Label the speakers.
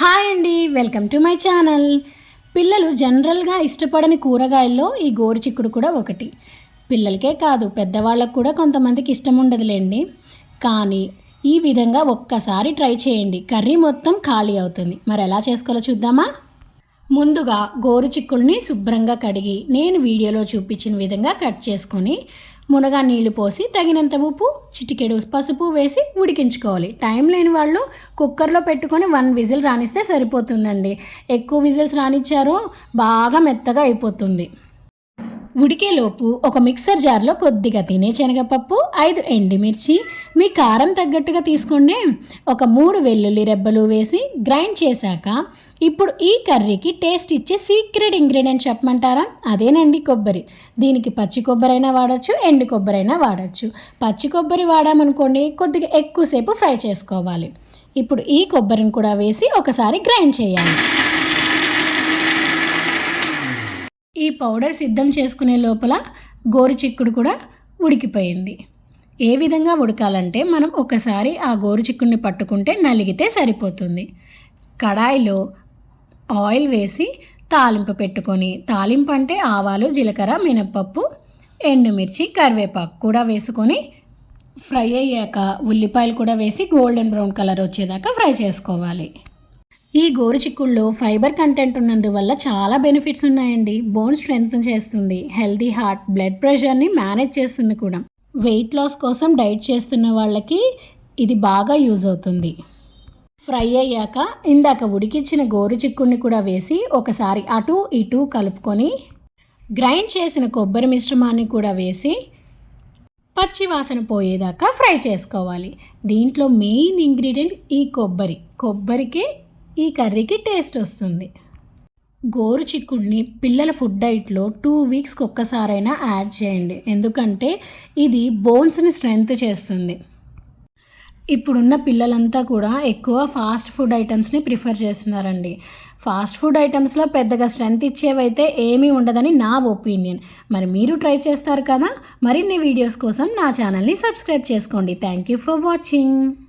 Speaker 1: Hi అండి welcome to my channel. పిల్లలు జనరల్గా ఇష్టపడని కూరగాయల్లో ఈ గోరు చిక్కుడు కూడా ఒకటి. పిల్లలకే కాదు పెద్దవాళ్ళకు కూడా కొంతమందికి ఇష్టం ఉండదులేండి. కానీ ఈ విధంగా ఒక్కసారి ట్రై చేయండి. కర్రీ మొత్తం ఖాళీ అవుతుంది. మరి ఎలా చేసుకోవాలో చూద్దామా? ముందుగా గోరు చిక్కుల్ని శుభ్రంగా కడిగి నేను వీడియోలో చూపించిన విధంగా కట్ చేసుకొని మునగా నీళ్ళు పోసి తగినంత ఉప్పు చిటికెడు పసుపు వేసి ఉడికించుకోవాలి. టైం లేని వాళ్ళు కుక్కర్లో పెట్టుకొని వన్ విజిల్ రానిస్తే సరిపోతుందండి. ఎక్కువ విజిల్స్ రానిచ్చారో బాగా మెత్తగా అయిపోతుంది. ఉడికేలోపు ఒక మిక్సర్ జార్లో కొద్దిగా తినే శనగపప్పు ఐదు ఎండుమిర్చి మీ కారం తగ్గట్టుగా తీసుకోండి. ఒక మూడు వెల్లుల్లి రెబ్బలు వేసి గ్రైండ్ చేశాక ఇప్పుడు ఈ కర్రీకి టేస్ట్ ఇచ్చే సీక్రెట్ ఇంగ్రీడియంట్ చెప్పమంటారా? అదేనండి కొబ్బరి. దీనికి పచ్చి కొబ్బరి అయినా వాడచ్చు ఎండు కొబ్బరి అయినా వాడచ్చు. పచ్చి కొబ్బరి వాడామనుకోండి కొద్దిగా ఎక్కువసేపు ఫ్రై చేసుకోవాలి. ఇప్పుడు ఈ కొబ్బరిని కూడా వేసి ఒకసారి గ్రైండ్ చేయాలి. ఈ పౌడర్ సిద్ధం చేసుకునే లోపల గోరు చిక్కుడు కూడా ఉడికిపోయింది. ఏ విధంగా ఉడకాలంటే మనం ఒకసారి ఆ గోరు చిక్కుడిని పట్టుకుంటే నలిగితే సరిపోతుంది. కడాయిలో ఆయిల్ వేసి తాలింపు పెట్టుకొని తాలింపు అంటే ఆవాలు జీలకర్ర మినప్పప్పు ఎండుమిర్చి కరివేపాకు కూడా వేసుకొని ఫ్రై అయ్యాక ఉల్లిపాయలు కూడా వేసి గోల్డెన్ బ్రౌన్ కలర్ వచ్చేదాకా ఫ్రై చేసుకోవాలి. ఈ గోరుచిక్కుల్లో ఫైబర్ కంటెంట్ ఉన్నందువల్ల చాలా బెనిఫిట్స్ ఉన్నాయండి. బోన్ స్ట్రెంగ్త్ చేస్తుంది. హెల్దీ హార్ట్ బ్లడ్ ప్రెషర్ని మేనేజ్ చేస్తుంది కూడా. వెయిట్ లాస్ కోసం డైట్ చేస్తున్న వాళ్ళకి ఇది బాగా యూజ్ అవుతుంది. ఫ్రై అయ్యాక ఇందాక ఉడికిచ్చిన గోరు చిక్కుడిని కూడా వేసి ఒకసారి అటు ఇటు కలుపుకొని గ్రైండ్ చేసిన కొబ్బరి మిశ్రమాన్ని కూడా వేసి పచ్చి వాసన పోయేదాకా ఫ్రై చేసుకోవాలి. దీంట్లో మెయిన్ ఇంగ్రీడియంట్ ఈ కొబ్బరి. కొబ్బరికి ఈ కర్రీకి టేస్ట్ వస్తుంది. గోరు చిక్కుడిని పిల్లల ఫుడ్ డైట్లో టూ వీక్స్కి ఒక్కసారైనా యాడ్ చేయండి. ఎందుకంటే ఇది బోన్స్ని స్ట్రెంగ్త్ చేస్తుంది. ఇప్పుడున్న పిల్లలంతా కూడా ఎక్కువ ఫాస్ట్ ఫుడ్ ఐటమ్స్ని ప్రిఫర్ చేస్తున్నారండి. ఫాస్ట్ ఫుడ్ ఐటమ్స్లో పెద్దగా స్ట్రెంగ్త్ ఇచ్చేవైతే ఏమీ ఉండదని నా ఒపీనియన్. మరి మీరు ట్రై చేస్తారు కదా? మరిన్ని వీడియోస్ కోసం నా ఛానల్ని సబ్స్క్రైబ్ చేసుకోండి. Thank you for watching.